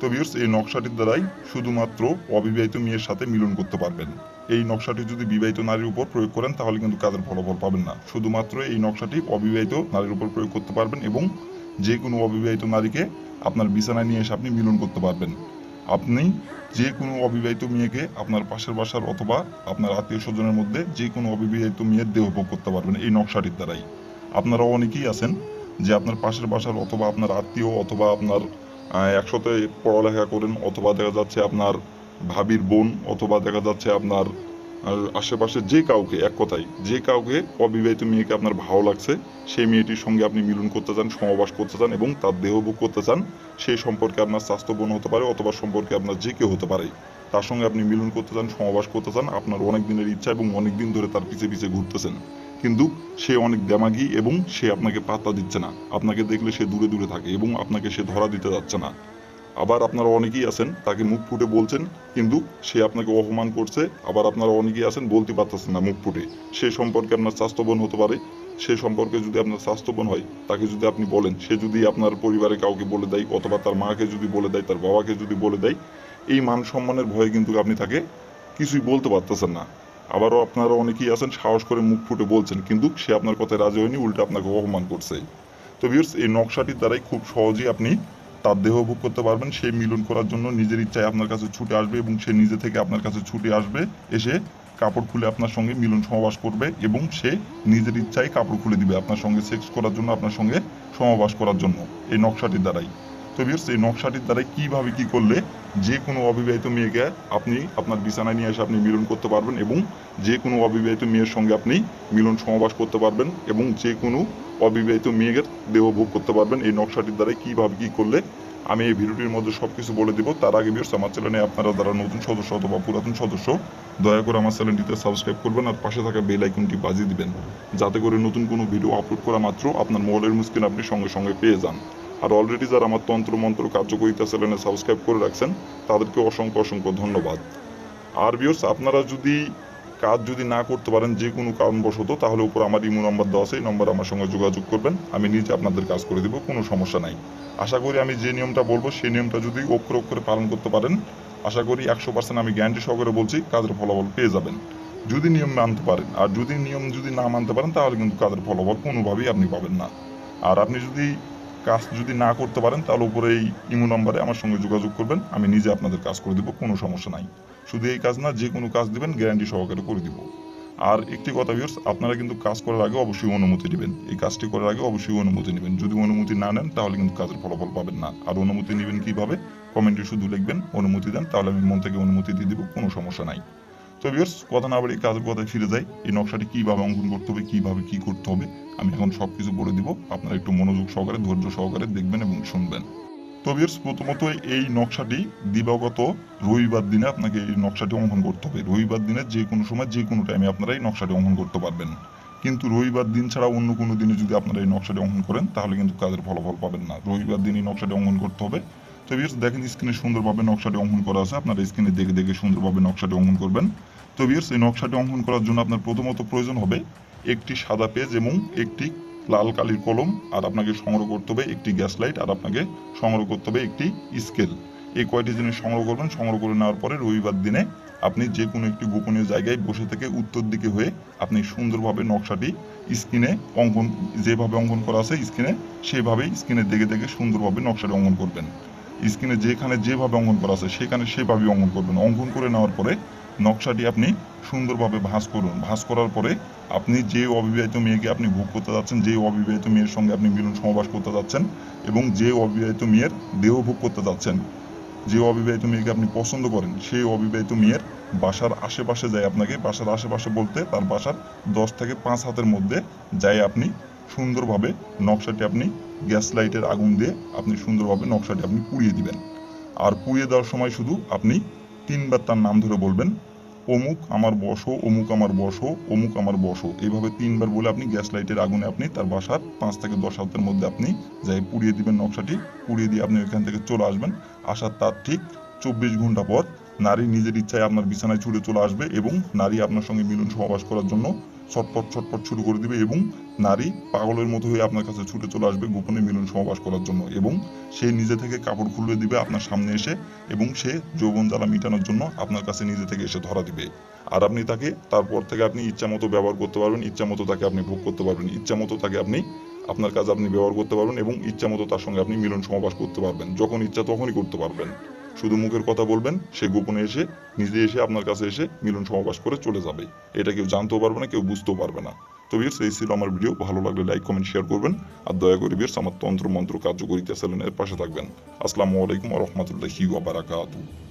তো বিয়ার্স এই নকশাটির দ্বারাই শুধুমাত্র অবিবাহিত মেয়ের সাথে মিলন করতে পারবেন। এই নকশাটি যদি বিবাহিত নারীর উপর প্রয়োগ করেন, তাহলে কিন্তু কাজের ফলাফল পাবেন না। শুধুমাত্র এই নকশাটি অবিবাহিত নারীর উপর প্রয়োগ করতে পারবেন এবং যে কোনো অবিবাহিত নারীকে আপনার বিছানায় নিয়ে এসে আপনি মিলন করতে পারবেন। আপনি যে কোনো অবিবাহিত মেয়েকে আপনার পাশের বাসার অথবা আপনার আত্মীয় স্বজনের মধ্যে যে কোনো অবিবাহিত মেয়ের দেহ ভোগ করতে পারবেন এই নকশাটির দ্বারাই। আপনারা অনেকেই আছেন যে আপনার পাশের বাসার অথবা আপনার আত্মীয় অথবা আপনার একসাথে পড়ালেখা করেন, অথবা দেখা যাচ্ছে আপনার ভাবির বোন, অথবা দেখা যাচ্ছে আপনার আশেপাশে যে কাউকে, এক কথায়, যে কাউকে অবিবাহিত মেয়েকে আপনার ভালো লাগছে, সেই মেয়েটির সঙ্গে আপনি মিলন করতে চান, সমাবাস করতে চান, এবং তার দেহভোগ করতে চান, সেই সম্পর্কে আপনার স্বাস্থ্য বোন হতে পারে, অথবা সম্পর্কে আপনার যে কেউ হতে পারে, তার সঙ্গে আপনি মিলন করতে চান, সমাবাস করতে চান, আপনার অনেক দিনের ইচ্ছা এবং অনেক দিন ধরে তার পিছে পিছে ঘুরতেছেন। কিন্তু সে অনেক দেমাগি এবং সে আপনাকে পাত্তা দিচ্ছে না। আপনাকে দেখলে সে দূরে দূরে থাকে এবং আপনাকে সে ধরা দিতে যাচ্ছে না। আবার আপনারা অনেকেই আছেন, তাকে মুখ ফুটে বলছেন, কিন্তু সে আপনাকে অপমান করছে। আবার আপনারা অনেকেই আছেন, বলতে পারতেছেন না মুখ ফুটে। সে সম্পর্কে আপনার স্বাস্থ্যবান হতে পারে, সে সম্পর্কে যদি আপনার স্বাস্থ্যবান হয়, তাকে যদি আপনি বলেন, সে যদি আপনার পরিবারে কাউকে বলে দেয়, অথবা তার মাকে যদি বলে দেয়, তার বাবাকে যদি বলে দেয়, এই মান সম্মানের ভয়ে কিন্তু আপনি তাকে কিছুই বলতে পারতেছেন না। আবারও আপনারা অনেকেই আছেন, সাহস করে মুখ ফুটে বলছেন, কিন্তু সে আপনার কথায় রাজি হয়নি, উল্টে আপনাকে অপমান করছে। তো ভিউর্স এই নকশাটির দ্বারাই খুব সহজেই আপনি তার দেহ ভোগ করতে পারবেন, সে মিলন করার জন্য নিজের ইচ্ছায় আপনার কাছে ছুটে আসবে এবং সে নিজে থেকে আপনার কাছে ছুটে আসবে, এসে কাপড় খুলে আপনার সঙ্গে মিলন সমাবাস করবে এবং সে নিজের ইচ্ছায় কাপড় খুলে দিবে আপনার সঙ্গে সেক্স করার জন্য, আপনার সঙ্গে সমাবাস করার জন্য, এই নকশাটির দ্বারাই। তো এই নকশাটির দ্বারাই কীভাবে কি করলে যে কোনো অবিবাহিত মেয়েকে আপনি আপনার বিছানায় নিয়ে এসে আপনি মিলন করতে পারবেন এবং যে কোনো অবিবাহিত মেয়ের সঙ্গে আপনি মিলন সমাবাস করতে পারবেন এবং যে কোনো অবিবাহিত মেয়ের দেহ ভোগ করতে পারবেন। এই নকশাটির দ্বারাই কীভাবে কি করলে আমি এই ভিডিওটির মধ্যে সব কিছু বলে দিব। তার আগে বিয়ার্স আমার চ্যানেলে আপনারা যারা নতুন সদস্য অথবা পুরাতন সদস্য, দয়া করে আমার চ্যানেলটিতে সাবস্ক্রাইব করবেন আর পাশে থাকা বেল আইকনটি বাজিয়ে দিবেন, যাতে করে নতুন কোনো ভিডিও আপলোড করা মাত্র আপনার মোবাইলের মুস্কিন আপনি সঙ্গে সঙ্গে পেয়ে যান। আর অলরেডি যারা আমার তন্ত্র মন্ত্র কার্যকরিতা চ্যানেলে সাবস্ক্রাইব করে রাখছেন, তাদেরকে অসংখ্য অসংখ্য ধন্যবাদ। আর বিয়ার্স আপনারা যদি কাজ যদি না করতে পারেন যে কোনো কারণবশত, তাহলে উপর আমার ইমো নাম্বার দেওয়া আছে, এই নম্বর আমার সঙ্গে যোগাযোগ করবেন। আমি নিজে আপনাদের কাজ করে দেবো, কোনো সমস্যা নাই। আশা করি আমি যে নিয়মটা বলব, সেই নিয়মটা যদি অক্ষরে অক্ষরে পালন করতে পারেন, আশা করি একশো পার্সেন্ট আমি গ্যারান্টি সহকারে বলছি, কাজের ফলাফল পেয়ে যাবেন। যদি নিয়ম মানতে পারেন, আর যদি নিয়ম যদি না মানতে পারেন, তাহলে কিন্তু কাজের ফলাফল কোনোভাবেই আপনি পাবেন না। আর আপনি যদি কাজ যদি না করতে পারেন, তাহলে উপরে এই ইমো নম্বরে আমার সঙ্গে যোগাযোগ করবেন। আমি নিজে আপনাদের কাজ করে দেবো, কোনো সমস্যা নাই। শুধু এই কাজ না, যে কোনো কাজ দিবেন, গ্যারান্টি সহকারে করে দিব। আর একটি কথা ভিউর্স আপনারা কিন্তু কাজ করার আগে অবশ্যই অনুমতি নেবেন। এই কাজটি করার আগে অবশ্যই অনুমতি নেবেন। যদি অনুমতি না নেন, তাহলে কিন্তু কাজের ফলাফল পাবেন না। আর অনুমতি নেবেন কীভাবে? কমেন্টে শুধু লিখবেন, অনুমতি দেন, তাহলে আমি মন থেকে অনুমতি দিয়ে দেবো, কোনো সমস্যা নাই। তো ভিউর্স কথা না বলে কাজের কথায় ফিরে যাই। এই নকশাটি কীভাবে অঙ্কন করতে হবে, কীভাবে কি করতে হবে, আমি এখন সব কিছু বলে দিব। আপনারা একটু মনোযোগ সহকারে, ধৈর্য সহকারে দেখবেন এবং শুনবেন। তো প্রথমত এই নকশাটি দিবাগত রবিবার দিনে আপনাকে এই নকশাটি অঙ্কন করতে হবে। রবিবার দিনে যে কোনো সময়, যে কোনো টাইমে আপনারা এই নকশাটি অঙ্কন করতে পারবেন। কিন্তু রবিবার দিন ছাড়া অন্য কোনো দিনে যদি আপনারা এই নকশাটি অঙ্কন করেন, তাহলে কিন্তু কাজের ফলাফল পাবেন না। রবিবার দিন এই নকশাটি অঙ্কন করতে হবে। তো ভিউর্স দেখেন স্ক্রিনে সুন্দরভাবে নকশাটি অঙ্কন করা আছে। আপনারা স্ক্রিনে দেখে দেখে সুন্দরভাবে নকশাটি অঙ্কন করবেন। তো ভিউর্স এই নকশাটি অঙ্কন করার জন্য আপনার প্রথমত প্রয়োজন হবে একটি সাদা পেজ এবং একটি লাল কালির কলম, আর আপনাকে সংগ্রহ করতে হবে একটি গ্যাস লাইট আর আপনাকে সংগ্রহ করতে হবে একটি স্কেল এই কয়টি জিনিস সংগ্রহ করবেন? সংগ্রহ করে নেওয়ার পরে রবিবার দিনে আপনি যে কোনো একটি গোপনীয় জায়গায় বসে থেকে উত্তর দিকে হয়ে আপনি সুন্দরভাবে নকশাটি স্ক্রিনে অঙ্কন, যেভাবে অঙ্কন করা আছে স্ক্রিনে সেভাবেই স্ক্রিনে দেখে দেখে সুন্দরভাবে নকশাটি অঙ্কন করবেন। স্ক্রিনে যেখানে যেভাবে অঙ্কন করা আছে, সেখানে সেভাবেই অঙ্কন করবেন। অঙ্কন করে নেওয়ার পরে নকশাটি আপনি সুন্দরভাবে ভাঁজ করুন। ভাঁজ করার পরে আপনি যে অবিবাহিত মেয়েকে আপনি ভোগ করতে যাচ্ছেন, যে অবিবাহিত মেয়ের সঙ্গে আপনি মিলন সমাবাস করতে যাচ্ছেন এবং যে অবিবাহিত মেয়ের দেহ ভোগ করতে যাচ্ছেন, যে অবিবাহিত মেয়েকে আপনি পছন্দ করেন, সেই অবিবাহিত মেয়ের বাসার আশেপাশে যায় আপনাকে, বাসার আশেপাশে বলতে তার বাসার দশ থেকে পাঁচ হাতের মধ্যে যায় আপনি সুন্দরভাবে নকশাটি আপনি গ্যাস লাইটের আগুন দিয়ে আপনি সুন্দরভাবে নকশাটি আপনি পুড়িয়ে দিবেন। আর পুড়িয়ে দেওয়ার সময় শুধু আপনি তিনবার তার নাম ধরে বলবেন, অমুক আমার বসো, অমুক আমার বসো, অমুক আমার বসো। এইভাবে তিনবার বলে আপনি গ্যাস লাইটের আগুনে আপনি তার বাসার পাঁচ থেকে দশ হাতের মধ্যে আপনি যাই পুড়িয়ে দিবেন নকশাটি, পুড়িয়ে দিয়ে আপনি ওইখান থেকে চলে আসবেন। আসার তার ঠিক চব্বিশ ঘণ্টা পর নারী নিজের ইচ্ছায় আপনার বিছানায় ছুটে চলে আসবে এবং নারী আপনার সঙ্গে মিলন সমাবাস করার জন্য ছটপট ছটপট শুরু করে দিবে এবং নারী পাগলের মতো হয়ে আপনার কাছে ছুটে চলে আসবে গোপনে মিলন সমাবাস করার জন্য এবং সে নিজে থেকে কাপড় খুলে দিবে আপনার সামনে এসে এবং সে যৌবন জ্বালা মিটানোর জন্য আপনার কাছে নিজে থেকে এসে ধরা দিবে। আর আপনি তাকে তারপর থেকে আপনি ইচ্ছা মতো ব্যবহার করতে পারবেন, ইচ্ছা মতো তাকে আপনি ভোগ করতে পারবেন, ইচ্ছা মতো তাকে আপনি আপনার কাজে আপনি ব্যবহার করতে পারবেন এবং ইচ্ছা মতো তার সঙ্গে আপনি মিলন সমাবাস করতে পারবেন, যখন ইচ্ছা তখনই করতে পারবেন। শুধু মুখের কথা বলবেন, সে গোপনে এসে, নিজে এসে আপনার কাছে এসে মিলন সমাবাস করে চলে যাবে। এটা কেউ জানতেও পারবে না, কেউ বুঝতেও পারবে না। তো বিয়ার্স এই ছিল আমার ভিডিও। ভালো লাগলে লাইক, কমেন্ট শেয়ার করবেন। আর দয়া করে বিয়ার্স আমার তন্ত্র মন্ত্র কার্যকরিতা চ্যানেলের পাশে থাকবেন। আসসালামু আলাইকুম রহমতুল্লাহি ওয়া বারাকাতুহু।